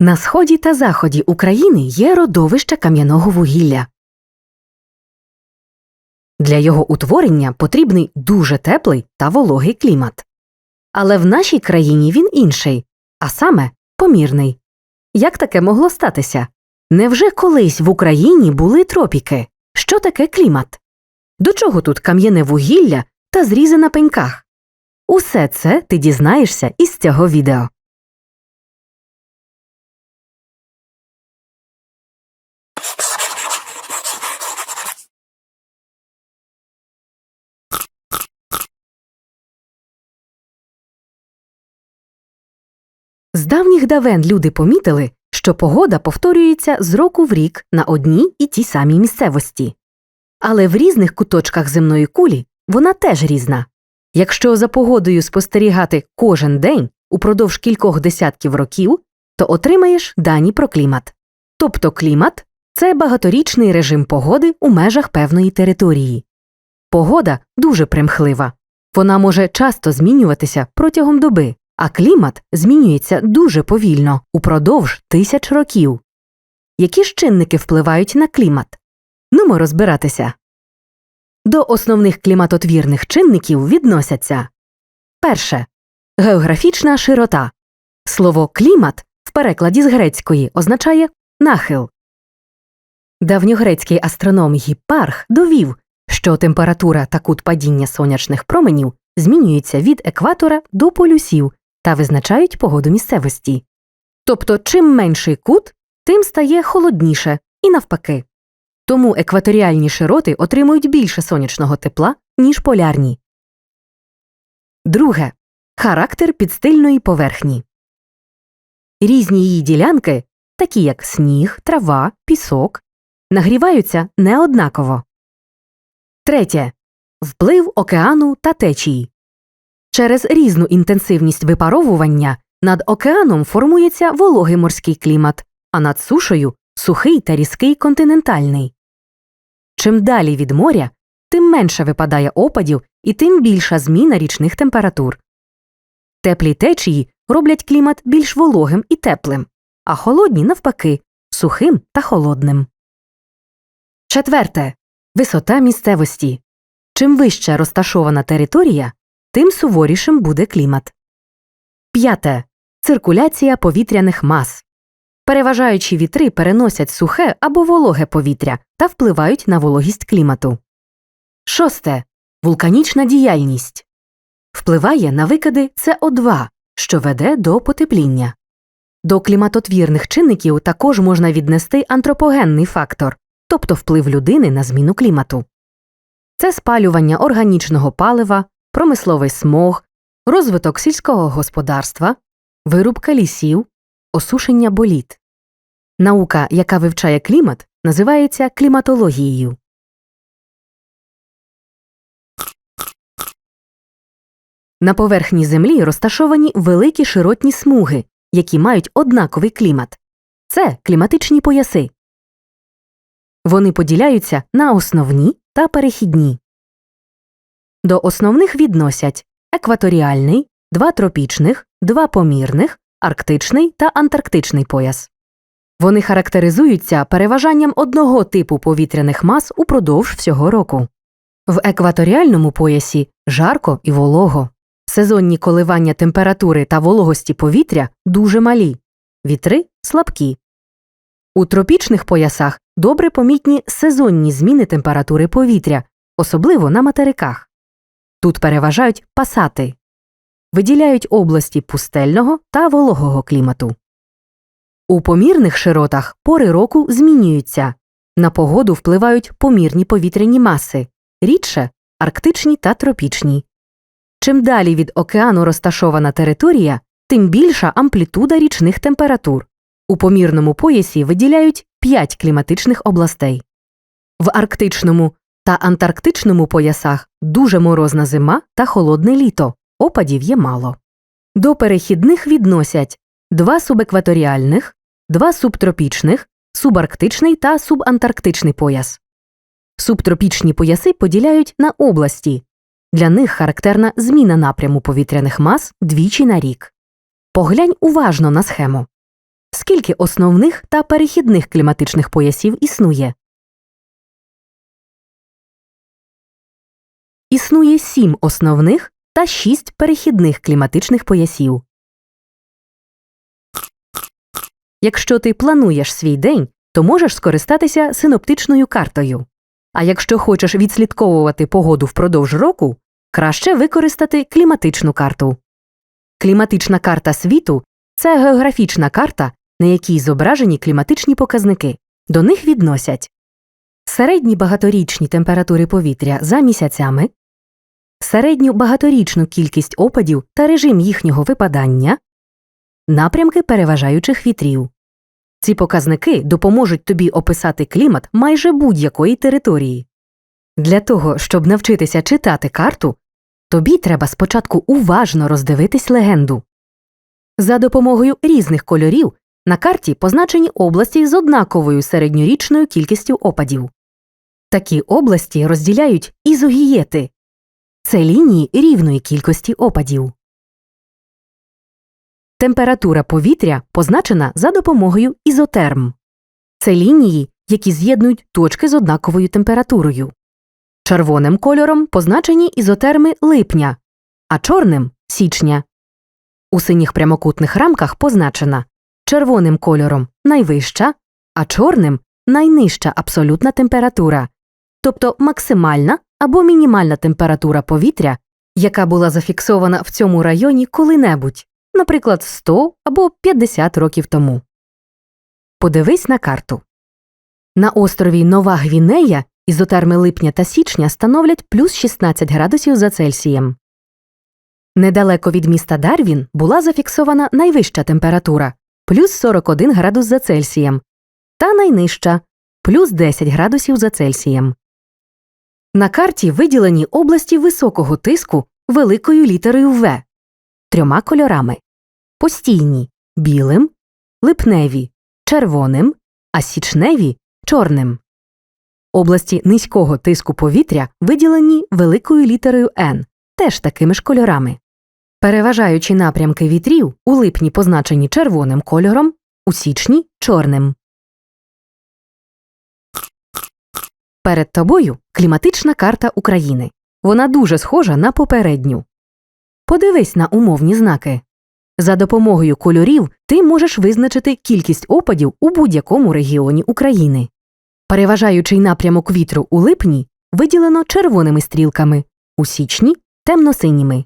На сході та заході України є родовище кам'яного вугілля. Для його утворення потрібний дуже теплий та вологий клімат. Але в нашій країні він інший, а саме помірний. Як таке могло статися? Невже колись в Україні були тропіки? Що таке клімат? До чого тут кам'яне вугілля та зрізи на пеньках? Усе це ти дізнаєшся із цього відео. Давніх давен люди помітили, що погода повторюється з року в рік на одній і тій самій місцевості. Але в різних куточках земної кулі вона теж різна. Якщо за погодою спостерігати кожен день упродовж кількох десятків років, то отримаєш дані про клімат. Тобто клімат це багаторічний режим погоди у межах певної території. Погода дуже примхлива. Вона може часто змінюватися протягом доби, а клімат змінюється дуже повільно упродовж тисяч років. Які ж чинники впливають на клімат? Нумо розбиратися. До основних кліматотвірних чинників відносяться перше географічна широта. Слово клімат в перекладі з грецької означає нахил. Давньогрецький астроном Гіппарх довів, що температура та кут падіння сонячних променів змінюються від екватора до полюсів та визначають погоду місцевості. Тобто, чим менший кут, тим стає холодніше і навпаки. Тому екваторіальні широти отримують більше сонячного тепла, ніж полярні. Друге характер підстильної поверхні. Різні її ділянки, такі як сніг, трава, пісок, нагріваються неоднаково. Третє вплив океану та течії. Через різну інтенсивність випаровування над океаном формується вологий морський клімат, а над сушею сухий та різкий континентальний. Чим далі від моря, тим менше випадає опадів і тим більша зміна річних температур. Теплі течії роблять клімат більш вологим і теплим, а холодні, навпаки, сухим та холодним. Четверте. Висота місцевості. Чим вище розташована територія, тим суворішим буде клімат. П'яте. Циркуляція повітряних мас. Переважаючі вітри переносять сухе або вологе повітря та впливають на вологість клімату. Шосте. Вулканічна діяльність. Впливає на викиди СО2, що веде до потепління. До кліматотвірних чинників також можна віднести антропогенний фактор, тобто вплив людини на зміну клімату. Це спалювання органічного палива, промисловий смог, розвиток сільського господарства, вирубка лісів, осушення боліт. Наука, яка вивчає клімат, називається кліматологією. На поверхні Землі розташовані великі широтні смуги, які мають однаковий клімат. Це кліматичні пояси. Вони поділяються на основні та перехідні. До основних відносять екваторіальний, два тропічних, два помірних, арктичний та антарктичний пояс. Вони характеризуються переважанням одного типу повітряних мас упродовж всього року. В екваторіальному поясі жарко і волого. Сезонні коливання температури та вологості повітря дуже малі, вітри слабкі. У тропічних поясах добре помітні сезонні зміни температури повітря, особливо на материках. Тут переважають пасати, виділяють області пустельного та вологого клімату. У помірних широтах пори року змінюються. На погоду впливають помірні повітряні маси, рідше арктичні та тропічні. Чим далі від океану розташована територія, тим більша амплітуда річних температур. У помірному поясі виділяють 5 кліматичних областей. В арктичному та антарктичному поясах дуже морозна зима та холодне літо, опадів є мало. До перехідних відносять два субекваторіальних, два субтропічних, субарктичний та субантарктичний пояс. Субтропічні пояси поділяють на області. Для них характерна зміна напряму повітряних мас двічі на рік. Поглянь уважно на схему. скільки основних та перехідних кліматичних поясів існує? Існує сім основних та шість перехідних кліматичних поясів. Якщо ти плануєш свій день, то можеш скористатися синоптичною картою. А якщо хочеш відслідковувати погоду впродовж року, краще використати кліматичну карту. Кліматична карта світу це географічна карта, на якій зображені кліматичні показники. До них відносять середні багаторічні температури повітря за місяцями, середню багаторічну кількість опадів та режим їхнього випадання, напрямки переважаючих вітрів. Ці показники допоможуть тобі описати клімат майже будь-якої території. Для того, щоб навчитися читати карту, тобі треба спочатку уважно роздивитись легенду. За допомогою різних кольорів на карті позначені області з однаковою середньорічною кількістю опадів. Такі області розділяють ізогієти це лінії рівної кількості опадів. Температура повітря позначена за допомогою ізотерм. Це лінії, які з'єднують точки з однаковою температурою. Червоним кольором позначені ізотерми липня, а чорним січня. У синіх прямокутних рамках позначена червоним кольором найвища, а чорним найнижча абсолютна температура, тобто максимальна або мінімальна температура повітря, яка була зафіксована в цьому районі коли-небудь, наприклад, 100 або 50 років тому. Подивись на карту. На острові Нова Гвінея ізотерми липня та січня становлять плюс 16 градусів за Цельсієм. Недалеко від міста Дарвін була зафіксована найвища температура плюс 41 градус за Цельсієм та найнижча плюс 10 градусів за Цельсієм. На карті виділені області високого тиску великою літерою В трьома кольорами постійні білим, липневі червоним, а січневі чорним. Області низького тиску повітря виділені великою літерою N, теж такими ж кольорами. Переважаючі напрямки вітрів у липні позначені червоним кольором, у січні чорним. Перед тобою кліматична карта України. Вона дуже схожа на попередню. Подивись на умовні знаки. За допомогою кольорів ти можеш визначити кількість опадів у будь-якому регіоні України. Переважаючий напрямок вітру у липні виділено червоними стрілками, у січні темно-синіми.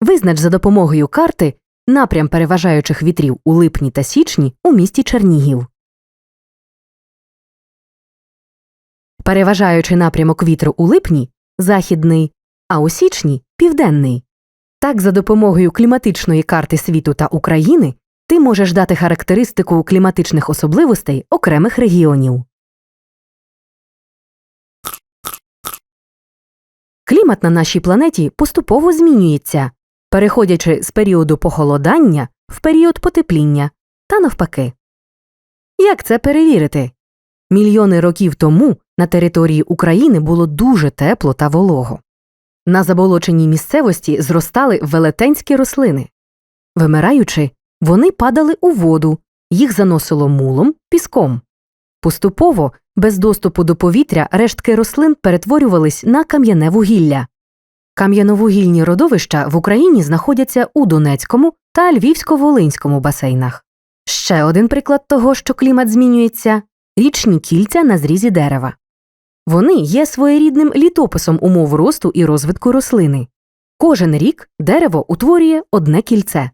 Визнач за допомогою карти напрям переважаючих вітрів у липні та січні у місті Чернігів. Переважаючий напрямок вітру у липні західний, а у січні південний. Так, за допомогою кліматичної карти світу та України ти можеш дати характеристику кліматичних особливостей окремих регіонів. Клімат на нашій планеті поступово змінюється, переходячи з періоду похолодання в період потепління та навпаки. Як це перевірити? Мільйони років тому на території України було дуже тепло та волого. На заболоченій місцевості зростали велетенські рослини. Вимираючи, вони падали у воду, їх заносило мулом, піском. Поступово, без доступу до повітря, рештки рослин перетворювались на кам'яне вугілля. Кам'яновугільні родовища в Україні знаходяться у Донецькому та Львівсько-Волинському басейнах. Ще один приклад того, що клімат змінюється річні кільця на зрізі дерева. Вони є своєрідним літописом умов росту і розвитку рослини. Кожен рік дерево утворює одне кільце.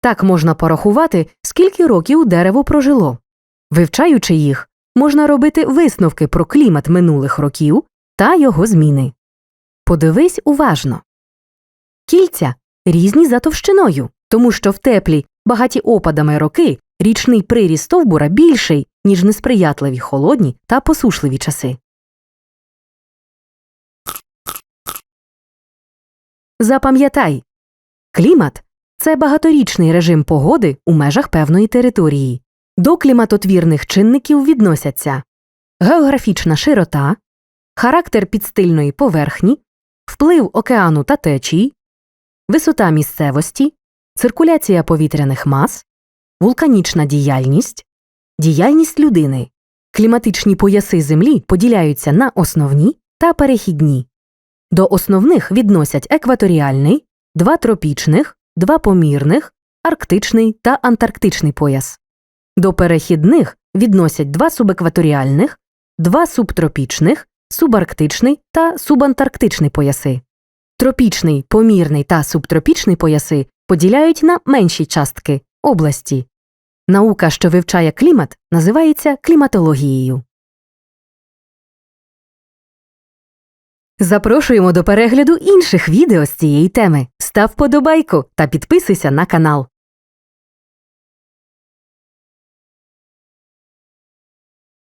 Так можна порахувати, скільки років дерево прожило. Вивчаючи їх, можна робити висновки про клімат минулих років та його зміни. Подивись уважно. Кільця різні за товщиною, тому що в теплі, багаті опадами роки річний приріст стовбура більший, ніж несприятливі холодні та посушливі часи. Запам'ятай клімат це багаторічний режим погоди у межах певної території. До кліматотвірних чинників відносяться географічна широта, характер підстильної поверхні, вплив океану та течій, висота місцевості, циркуляція повітряних мас, вулканічна діяльність, Діяльність людини. Кліматичні пояси Землі поділяються на основні та перехідні. До основних відносять екваторіальний, два тропічних, два помірних, арктичний та антарктичний пояс. До перехідних відносять два субекваторіальних, два субтропічних, субарктичний та субантарктичний пояси. Тропічний, помірний та субтропічний пояси поділяють на менші частки області. Наука, що вивчає клімат, називається кліматологією. Запрошуємо до перегляду інших відео з цієї теми. Став подобайку та підписуйся на канал.